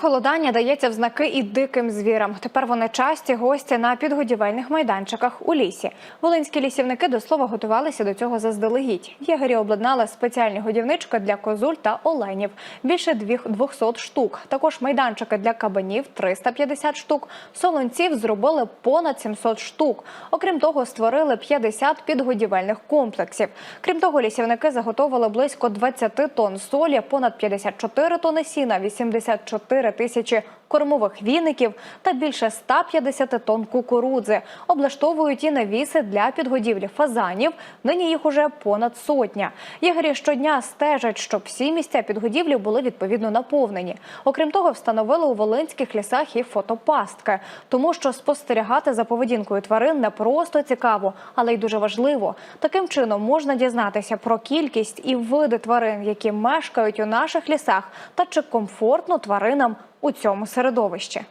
Похолодання дається в знаки і диким звірам. Тепер вони часті гості на підгодівельних майданчиках у лісі. Волинські лісівники до слова готувалися до цього заздалегідь. Єгері обладнали спеціальні годівнички для козуль та оленів. Більше двіх- 200 штук. Також майданчики для кабанів 350 штук. Солонців зробили понад 700 штук. Окрім того, створили 50 підгодівельних комплексів. Крім того, лісівники заготовили близько 20 тонн солі, понад 54 тонни сіна, 84 тисячі кормових віників та більше 150 тонн кукурудзи. Облаштовують і навіси для підгодівлі фазанів. Нині їх уже понад сотня. Єгері щодня стежать, щоб всі місця підгодівлі були відповідно наповнені. Окрім того, встановили у волинських лісах і фотопастки, тому що спостерігати за поведінкою тварин не просто цікаво, але й дуже важливо. Таким чином можна дізнатися про кількість і види тварин, які мешкають у наших лісах, та чи комфортно тваринам у цьому середовищі.